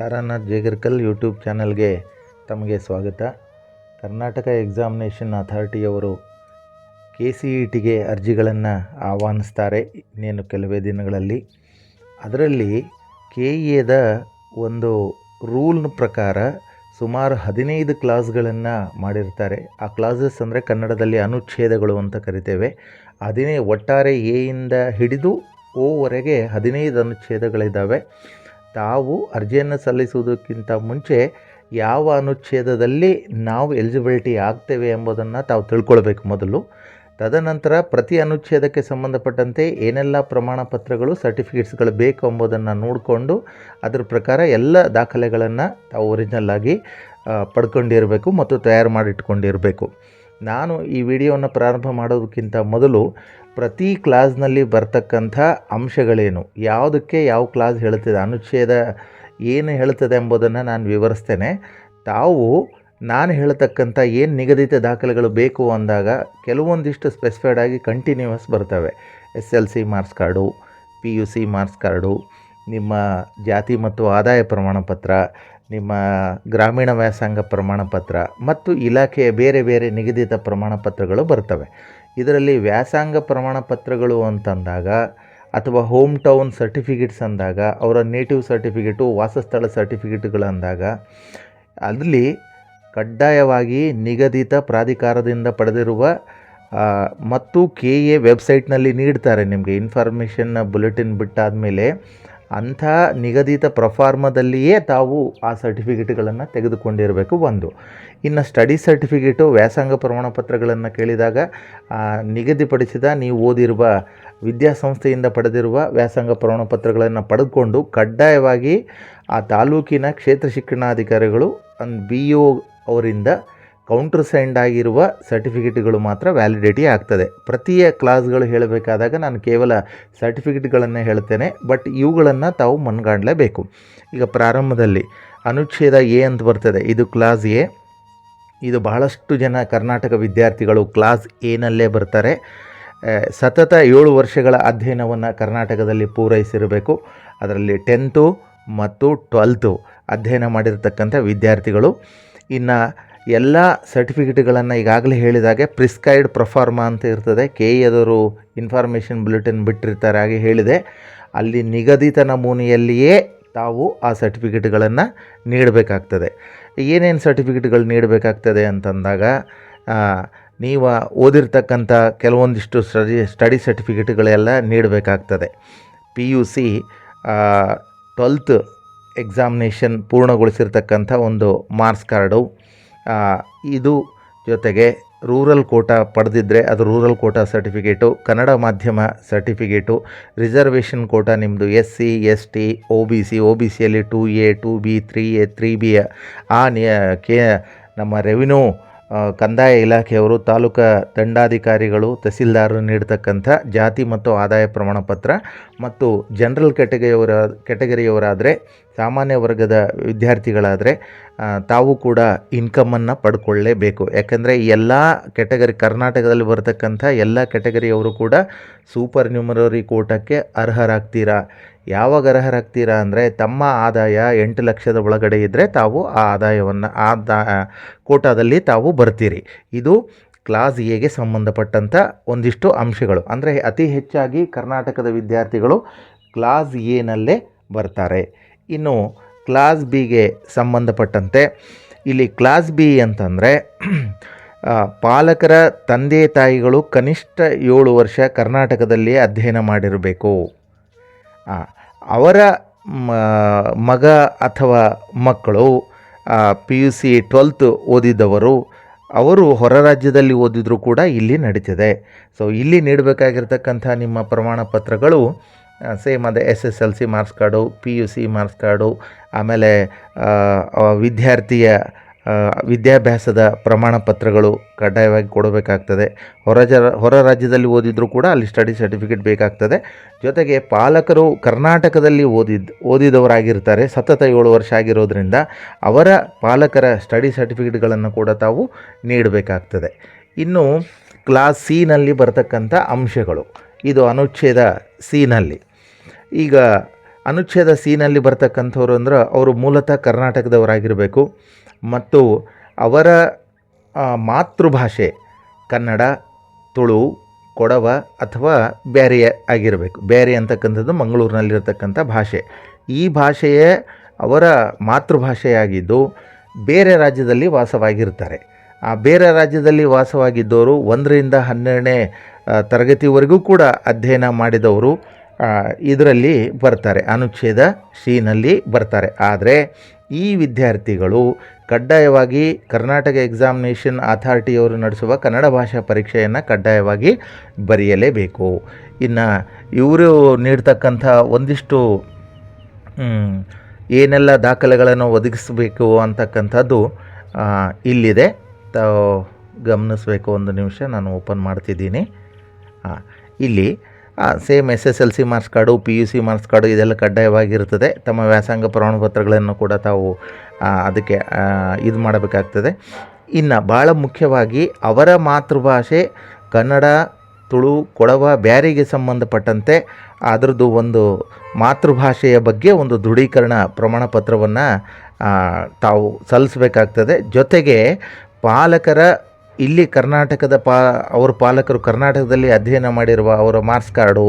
Taranath ಜೇಗರ್ಕಲ್ YouTube ಚಾನಲ್ಗೆ ತಮಗೆ ಸ್ವಾಗತ. ಕರ್ನಾಟಕ ಎಕ್ಸಾಮಿನೇಷನ್ ಅಥಾರಿಟಿಯವರು ಕೆ ಸಿ ಇ ಟಿಗೆ ಅರ್ಜಿಗಳನ್ನು ಆಹ್ವಾನಿಸ್ತಾರೆ ಇನ್ನೇನು ಕೆಲವೇ ದಿನಗಳಲ್ಲಿ. ಅದರಲ್ಲಿ ಕೆ ಎದ ಒಂದು ರೂಲ್ನ ಪ್ರಕಾರ ಸುಮಾರು ಹದಿನೈದು ಕ್ಲಾಸ್ಗಳನ್ನು ಮಾಡಿರ್ತಾರೆ. ಆ ಕ್ಲಾಸಸ್ ಅಂದರೆ ಕನ್ನಡದಲ್ಲಿ ಅನುಚ್ಛೇದಗಳು ಅಂತ ಕರಿತೇವೆ. ಹದಿನೈ ಒಟ್ಟಾರೆ ಎ ಇಂದ ಹಿಡಿದು ಓವರೆಗೆ ಹದಿನೈದು ಅನುಚ್ಛೇದಗಳಿದ್ದಾವೆ. ತಾವು ಅರ್ಜಿಯನ್ನು ಸಲ್ಲಿಸುವುದಕ್ಕಿಂತ ಮುಂಚೆ ಯಾವ ಅನುಚ್ಛೇದದಲ್ಲಿ ನಾವು ಎಲಿಜಿಬಿಲಿಟಿ ಆಗ್ತೇವೆ ಎಂಬುದನ್ನು ತಾವು ತಿಳ್ಕೊಳ್ಬೇಕು ಮೊದಲು. ತದನಂತರ ಪ್ರತಿ ಅನುಚ್ಛೇದಕ್ಕೆ ಸಂಬಂಧಪಟ್ಟಂತೆ ಏನೆಲ್ಲ ಪ್ರಮಾಣ ಪತ್ರಗಳು, ಸರ್ಟಿಫಿಕೇಟ್ಸ್ಗಳು ಬೇಕು ಎಂಬುದನ್ನು ನೋಡಿಕೊಂಡು ಅದರ ಪ್ರಕಾರ ಎಲ್ಲ ದಾಖಲೆಗಳನ್ನು ತಾವು ಒರಿಜಿನಲ್ ಆಗಿ ಪಡ್ಕೊಂಡಿರಬೇಕು ಮತ್ತು ತಯಾರು ಮಾಡಿಟ್ಕೊಂಡಿರಬೇಕು. ನಾನು ಈ ವಿಡಿಯೋವನ್ನು ಪ್ರಾರಂಭ ಮಾಡೋದಕ್ಕಿಂತ ಮೊದಲು ಪ್ರತಿ ಕ್ಲಾಸ್ನಲ್ಲಿ ಬರ್ತಕ್ಕಂಥ ಅಂಶಗಳೇನು? ಯಾವುದಕ್ಕೆ ಯಾವ ಕ್ಲಾಸ್ ಹೇಳುತ್ತದೆ ಅನುಚ್ಛೇದ ಏನು ಹೇಳುತ್ತದೆ ಎಂಬುದನ್ನು ನಾನು ವಿವರಿಸ್ತೇನೆ. ತಾವು ನಾನು ಹೇಳತಕ್ಕಂಥ ಏನು ನಿಗದಿತ ದಾಖಲೆಗಳು ಬೇಕು ಅಂದಾಗ ಕೆಲವೊಂದಿಷ್ಟು ಸ್ಪೆಸಿಫೈಡ್ ಆಗಿ ಕಂಟಿನ್ಯೂಯಸ್ ಬರ್ತವೆ. S L C marks card P U C marks card ನಿಮ್ಮ ಜಾತಿ ಮತ್ತು ಆದಾಯ ಪ್ರಮಾಣ ಪತ್ರ, ನಿಮ್ಮ ಗ್ರಾಮೀಣ ವ್ಯಾಸಂಗ ಪ್ರಮಾಣ ಪತ್ರ ಮತ್ತು ಇಲಾಖೆಯ ಬೇರೆ ಬೇರೆ ನಿಗದಿತ ಪ್ರಮಾಣ ಪತ್ರಗಳು ಬರ್ತವೆ. ಇದರಲ್ಲಿ ವ್ಯಾಸಂಗ ಪ್ರಮಾಣ ಪತ್ರಗಳು ಅಂತಂದಾಗ ಅಥವಾ ಹೋಮ್ ಟೌನ್ ಸರ್ಟಿಫಿಕೇಟ್ಸ್ ಅಂದಾಗ, ಅವರ ನೇಟಿವ್ ಸರ್ಟಿಫಿಕೇಟು, ವಾಸಸ್ಥಳ ಸರ್ಟಿಫಿಕೇಟ್ಗಳು ಅಂದಾಗ ಅಲ್ಲಿ ಕಡ್ಡಾಯವಾಗಿ ನಿಗದಿತ ಪ್ರಾಧಿಕಾರದಿಂದ ಪಡೆದಿರುವ ಮತ್ತು ಕೆ ಎ ವೆಬ್ಸೈಟ್ನಲ್ಲಿ ನೀಡ್ತಾರೆ ನಿಮಗೆ ಇನ್ಫಾರ್ಮೇಷನ್ನ ಬುಲೆಟಿನ್ ಬಿಟ್ಟಾದ ಮೇಲೆ ಅಂಥ ನಿಗದಿತ ಪ್ರಫಾರ್ಮದಲ್ಲಿಯೇ ತಾವು ಆ ಸರ್ಟಿಫಿಕೇಟ್ಗಳನ್ನು ತೆಗೆದುಕೊಂಡಿರಬೇಕು ಒಂದು. ಇನ್ನು ಸ್ಟಡಿ ಸರ್ಟಿಫಿಕೇಟು, ವ್ಯಾಸಂಗ ಪ್ರಮಾಣಪತ್ರಗಳನ್ನು ಕೇಳಿದಾಗ ನಿಗದಿಪಡಿಸಿದ ನೀವು ಓದಿರುವ, ವಿದ್ಯಾಸಂಸ್ಥೆಯಿಂದ ಪಡೆದಿರುವ ವ್ಯಾಸಂಗ ಪ್ರಮಾಣಪತ್ರಗಳನ್ನು ಪಡೆದುಕೊಂಡು ಕಡ್ಡಾಯವಾಗಿ ಆ ತಾಲೂಕಿನ ಕ್ಷೇತ್ರ ಶಿಕ್ಷಣಾಧಿಕಾರಿಗಳು ಬಿ ಅವರಿಂದ ಕೌಂಟರ್ ಸೈಂಡ್ ಆಗಿರುವ ಸರ್ಟಿಫಿಕೇಟ್ಗಳು ಮಾತ್ರ ವ್ಯಾಲಿಡಿಟಿ ಆಗ್ತದೆ. ಪ್ರತಿಯ ಕ್ಲಾಸ್ಗಳು ಹೇಳಬೇಕಾದಾಗ ನಾನು ಕೇವಲ ಸರ್ಟಿಫಿಕೇಟ್ಗಳನ್ನು ಹೇಳ್ತೇನೆ ಬಟ್ ಇವುಗಳನ್ನು ತಾವು ಮನ್ಗಾಣಲೇಬೇಕು. ಈಗ ಪ್ರಾರಂಭದಲ್ಲಿ ಅನುಚ್ಛೇದ ಎ ಅಂತ ಬರ್ತದೆ. ಇದು ಕ್ಲಾಸ್ ಎ. ಇದು ಬಹಳಷ್ಟು ಜನ ಕರ್ನಾಟಕ ವಿದ್ಯಾರ್ಥಿಗಳು ಕ್ಲಾಸ್ ಎನಲ್ಲೇ ಬರ್ತಾರೆ. ಸತತ ಏಳು ವರ್ಷಗಳ ಅಧ್ಯಯನವನ್ನು ಕರ್ನಾಟಕದಲ್ಲಿ ಪೂರೈಸಿರಬೇಕು. ಅದರಲ್ಲಿ ಟೆಂತು ಮತ್ತು ಟ್ವೆಲ್ತು ಅಧ್ಯಯನ ಮಾಡಿರತಕ್ಕಂಥ ವಿದ್ಯಾರ್ಥಿಗಳು. ಇನ್ನು ಎಲ್ಲ ಸರ್ಟಿಫಿಕೇಟ್ಗಳನ್ನು ಈಗಾಗಲೇ ಹೇಳಿದಾಗೆ ಪ್ರಿಸ್ಕೈಡ್ ಪ್ರಫಾರ್ಮಾ ಅಂತ ಇರ್ತದೆ. ಕೆ ಎದವರು ಇನ್ಫಾರ್ಮೇಷನ್ ಬುಲೆಟಿನ್ ಬಿಟ್ಟಿರ್ತಾರೆ ಹಾಗೆ ಹೇಳಿದೆ. ಅಲ್ಲಿ ನಿಗದಿತ ನಮೂನೆಯಲ್ಲಿಯೇ ತಾವು ಆ ಸರ್ಟಿಫಿಕೇಟ್ಗಳನ್ನು ನೀಡಬೇಕಾಗ್ತದೆ. ಏನೇನು ಸರ್ಟಿಫಿಕೇಟ್ಗಳು ನೀಡಬೇಕಾಗ್ತದೆ ಅಂತಂದಾಗ ನೀವು ಓದಿರ್ತಕ್ಕಂಥ ಕೆಲವೊಂದಿಷ್ಟು ಸ್ಟಡಿ ಸ್ಟಡಿ ಸರ್ಟಿಫಿಕೇಟ್ಗಳೆಲ್ಲ ನೀಡಬೇಕಾಗ್ತದೆ. P U C twelfth examination ಪೂರ್ಣಗೊಳಿಸಿರ್ತಕ್ಕಂಥ ಒಂದು ಮಾರ್ಕ್ಸ್ ಕಾರ್ಡು ಇದು ಜೊತೆಗೆ ರೂರಲ್ ಕೋಟಾ ಪಡೆದಿದ್ದರೆ ಅದು ರೂರಲ್ ಕೋಟಾ ಸರ್ಟಿಫಿಕೇಟು, ಕನ್ನಡ ಮಾಧ್ಯಮ ಸರ್ಟಿಫಿಕೇಟು, ರಿಸರ್ವೇಷನ್ ಕೋಟಾ ನಿಮ್ಮದು S C, S T O B C O B ಸಿಯಲ್ಲಿ two A, two B, three A, three B ಆ ನಿಯ, ಕೆ, ನಮ್ಮ ರೆವಿನ್ಯೂ ಕಂದಾಯ ಇಲಾಖೆಯವರು ತಾಲೂಕಾ ದಂಡಾಧಿಕಾರಿಗಳು, ತಹಸೀಲ್ದಾರರು ನೀಡತಕ್ಕಂಥ ಜಾತಿ ಮತ್ತು ಆದಾಯ ಪ್ರಮಾಣ ಪತ್ರ ಮತ್ತು ಜನರಲ್ ಕೆಟಗರಿಯವರ ಕೆಟಗರಿಯವರಾದರೆ ಸಾಮಾನ್ಯ ವರ್ಗದ ವಿದ್ಯಾರ್ಥಿಗಳಾದರೆ ತಾವು ಕೂಡ ಇನ್ಕಮನ್ನು ಪಡ್ಕೊಳ್ಳೇಬೇಕು. ಯಾಕಂದರೆ ಎಲ್ಲ ಕೆಟಗರಿ ಕರ್ನಾಟಕದಲ್ಲಿ ಬರತಕ್ಕಂಥ ಎಲ್ಲ ಕೆಟಗರಿಯವರು ಕೂಡ ಸೂಪರ್ ನ್ಯೂಮರರಿ ಕೋಟಕ್ಕೆ ಅರ್ಹರಾಗ್ತೀರಾ? ಯಾವಾಗ ಅರ್ಹರಾಗ್ತೀರಾ ಅಂದರೆ ತಮ್ಮ ಆದಾಯ ಎಂಟು ಲಕ್ಷದ ಒಳಗಡೆ ಇದ್ದರೆ ತಾವು ಆ ಆದಾಯವನ್ನು, ಆ ಕೋಟಾದಲ್ಲಿ ತಾವು ಬರ್ತೀರಿ. ಇದು ಕ್ಲಾಸ್ ಎಗೆ ಸಂಬಂಧಪಟ್ಟಂಥ ಒಂದಿಷ್ಟು ಅಂಶಗಳು. ಅಂದರೆ ಅತಿ ಹೆಚ್ಚಾಗಿ ಕರ್ನಾಟಕದ ವಿದ್ಯಾರ್ಥಿಗಳು ಕ್ಲಾಸ್ ಎನಲ್ಲೇ ಬರ್ತಾರೆ. ಇನ್ನು ಕ್ಲಾಸ್ ಬಿಗೆ ಸಂಬಂಧಪಟ್ಟಂತೆ ಇಲ್ಲಿ ಕ್ಲಾಸ್ ಬಿ ಅಂತಂದರೆ ಪಾಲಕರ ತಂದೆ ತಾಯಿಗಳು ಕನಿಷ್ಠ ಏಳು ವರ್ಷ ಕರ್ನಾಟಕದಲ್ಲಿ ಅಧ್ಯಯನ ಮಾಡಿರಬೇಕು. ಅವರ ಮಗ ಅಥವಾ ಮಕ್ಕಳು ಪಿ ಯು ಸಿ ಟ್ವೆಲ್ತ್ ಓದಿದ್ದವರು ಅವರು ಹೊರ ರಾಜ್ಯದಲ್ಲಿ ಓದಿದರೂ ಕೂಡ ಇಲ್ಲಿ ನಡೀತದೆ. ಸೊ ಇಲ್ಲಿ ನೀಡಬೇಕಾಗಿರ್ತಕ್ಕಂಥ ನಿಮ್ಮ ಪ್ರಮಾಣ ಪತ್ರಗಳು ಸೇಮ್ ಅದೇ S S L C marks card P U C marks card ಆಮೇಲೆ ವಿದ್ಯಾರ್ಥಿಯ ವಿದ್ಯಾಭ್ಯಾಸದ ಪ್ರಮಾಣ ಪತ್ರಗಳು ಕಡ್ಡಾಯವಾಗಿ ಕೊಡಬೇಕಾಗ್ತದೆ. ಹೊರ ಹೊರ ರಾಜ್ಯದಲ್ಲಿ ಓದಿದರೂ ಕೂಡ ಅಲ್ಲಿ ಸ್ಟಡಿ ಸರ್ಟಿಫಿಕೇಟ್ ಬೇಕಾಗ್ತದೆ. ಜೊತೆಗೆ ಪಾಲಕರು ಕರ್ನಾಟಕದಲ್ಲಿ ಓದಿದ್, ಓದಿದವರಾಗಿರ್ತಾರೆ, ಸತತ ಏಳು ವರ್ಷ ಆಗಿರೋದ್ರಿಂದ ಅವರ ಪಾಲಕರ ಸ್ಟಡಿ ಸರ್ಟಿಫಿಕೇಟ್ಗಳನ್ನು ಕೂಡ ತಾವು ನೀಡಬೇಕಾಗ್ತದೆ. ಇನ್ನು ಕ್ಲಾಸ್ ಸಿನಲ್ಲಿ ಬರತಕ್ಕಂಥ ಅಂಶಗಳು. ಇದು ಅನುಚ್ಛೇದ ಸಿನಲ್ಲಿ ಈಗ ಅನುಚ್ಛೇದ ಸೀನಲ್ಲಿ ಬರ್ತಕ್ಕಂಥವ್ರು ಅಂದ್ರೆ ಅವರು ಮೂಲತಃ ಕರ್ನಾಟಕದವರಾಗಿರಬೇಕು. ಮತ್ತು ಅವರ ಮಾತೃಭಾಷೆ ಕನ್ನಡ, ತುಳು, ಕೊಡವ ಅಥವಾ ಬ್ಯಾರಿ ಆಗಿರಬೇಕು. ಬ್ಯಾರಿ ಅಂತಕ್ಕಂಥದ್ದು ಮಂಗಳೂರಿನಲ್ಲಿರತಕ್ಕಂಥ ಭಾಷೆ. ಈ ಭಾಷೆಯೇ ಅವರ ಮಾತೃಭಾಷೆಯಾಗಿದ್ದು ಬೇರೆ ರಾಜ್ಯದಲ್ಲಿ ವಾಸವಾಗಿರ್ತಾರೆ. ಆ ಬೇರೆ ರಾಜ್ಯದಲ್ಲಿ ವಾಸವಾಗಿದ್ದವರು ಒಂದರಿಂದ ಹನ್ನೆರಡನೇ ತರಗತಿವರೆಗೂ ಕೂಡ ಅಧ್ಯಯನ ಮಾಡಿದವರು. ಇದರಲ್ಲಿ ಬರ್ತಾರೆ. ಅನುಚ್ಛೇದ ಸಿನಲ್ಲಿ ಬರ್ತಾರೆ. ಆದರೆ ಈ ವಿದ್ಯಾರ್ಥಿಗಳು ಕಡ್ಡಾಯವಾಗಿ ಕರ್ನಾಟಕ ಎಕ್ಸಾಮಿನೇಷನ್ ಅಥಾರಿಟಿಯವರು ನಡೆಸುವ ಕನ್ನಡ ಭಾಷಾ ಪರೀಕ್ಷೆಯನ್ನು ಕಡ್ಡಾಯವಾಗಿ ಬರೆಯಲೇಬೇಕು. ಇನ್ನು ಇವರು ನೀಡ್ತಕ್ಕಂಥ ಒಂದಿಷ್ಟು ಏನೆಲ್ಲ ದಾಖಲೆಗಳನ್ನು ಒದಗಿಸಬೇಕು ಅಂತಕ್ಕಂಥದ್ದು ಇಲ್ಲಿದೆ. ತಾವು ಗಮನಿಸಬೇಕು. ಒಂದು ನಿಮಿಷ, ನಾನು ಓಪನ್ ಮಾಡ್ತಿದ್ದೀನಿ. ಇಲ್ಲಿ same S S L C marks card P U C marks card ಇದೆಲ್ಲ ಕಡ್ಡಾಯವಾಗಿರ್ತದೆ ತಮ್ಮ ವ್ಯಾಸಂಗ ಪ್ರಮಾಣಪತ್ರಗಳನ್ನು ಕೂಡ ತಾವು ಅದಕ್ಕೆ ಇದು ಮಾಡಬೇಕಾಗ್ತದೆ. ಇನ್ನು ಭಾಳ ಮುಖ್ಯವಾಗಿ ಅವರ ಮಾತೃಭಾಷೆ ಕನ್ನಡ, ತುಳು, ಕೊಡವ ಬ್ಯಾರಿಗೆ ಸಂಬಂಧಪಟ್ಟಂತೆ ಅದರದ್ದು ಒಂದು ಮಾತೃಭಾಷೆಯ ಬಗ್ಗೆ ಒಂದು ದೃಢೀಕರಣ ಪ್ರಮಾಣಪತ್ರವನ್ನು ತಾವು ಸಲ್ಲಿಸಬೇಕಾಗ್ತದೆ. ಜೊತೆಗೆ ಪಾಲಕರ ಇಲ್ಲಿ ಕರ್ನಾಟಕದ ಪಾ, ಅವ್ರ ಪಾಲಕರು ಕರ್ನಾಟಕದಲ್ಲಿ ಅಧ್ಯಯನ ಮಾಡಿರುವ ಅವರ ಮಾರ್ಕ್ಸ್ ಕಾರ್ಡು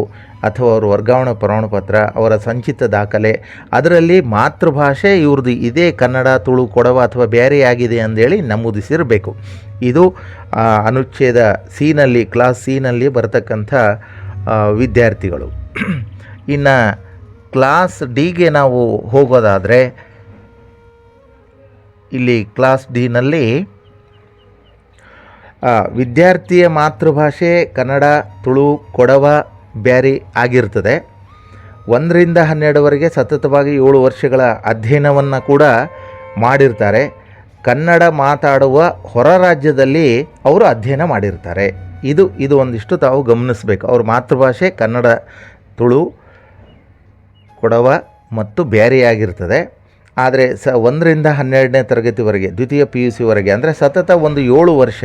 ಅಥವಾ ಅವರ ವರ್ಗಾವಣೆ ಪ್ರಮಾಣಪತ್ರ, ಅವರ ಸಂಚಿತ ದಾಖಲೆ, ಅದರಲ್ಲಿ ಮಾತೃಭಾಷೆ ಇವ್ರದ್ದು ಇದೇ ಕನ್ನಡ, ತುಳು, ಕೊಡವ ಅಥವಾ ಬೇರೆ ಆಗಿದೆ ಅಂದೇಳಿ ನಮೂದಿಸಿರಬೇಕು. ಇದು ಅನುಚ್ಛೇದ ಸೀನಲ್ಲಿ, ಕ್ಲಾಸ್ ಸೀನಲ್ಲಿ ಬರತಕ್ಕಂಥ ವಿದ್ಯಾರ್ಥಿಗಳು. ಇನ್ನು, ಕ್ಲಾಸ್ ಡಿಗೆ ನಾವು ಹೋಗೋದಾದರೆ, ಇಲ್ಲಿ ಕ್ಲಾಸ್ ಡಿನಲ್ಲಿ ವಿದ್ಯಾರ್ಥಿಯ ಮಾತೃಭಾಷೆ ಕನ್ನಡ, ತುಳು, ಕೊಡವ, ಬ್ಯಾರಿ ಆಗಿರ್ತದೆ. ಒಂದರಿಂದ ಹನ್ನೆರಡುವರೆಗೆ ಸತತವಾಗಿ ಏಳು ವರ್ಷಗಳ ಅಧ್ಯಯನವನ್ನು ಕೂಡ ಮಾಡಿರ್ತಾರೆ. ಕನ್ನಡ ಮಾತಾಡುವ ಹೊರ ರಾಜ್ಯದಲ್ಲಿ ಅವರು ಅಧ್ಯಯನ ಮಾಡಿರ್ತಾರೆ. ಇದು ಇದು ಒಂದಿಷ್ಟು ತಾವು ಗಮನಿಸಬೇಕು. ಅವ್ರ ಮಾತೃಭಾಷೆ ಕನ್ನಡ, ತುಳು, ಕೊಡವ ಮತ್ತು ಬ್ಯಾರಿಯಾಗಿರ್ತದೆ ಆದರೆ ಸ ಒಂದರಿಂದ ಹನ್ನೆರಡನೇ ತರಗತಿವರೆಗೆ ದ್ವಿತೀಯ ಪಿ ಯು ಸಿವರೆಗೆ ಅಂದರೆ ಸತತ ಒಂದು ಏಳು ವರ್ಷ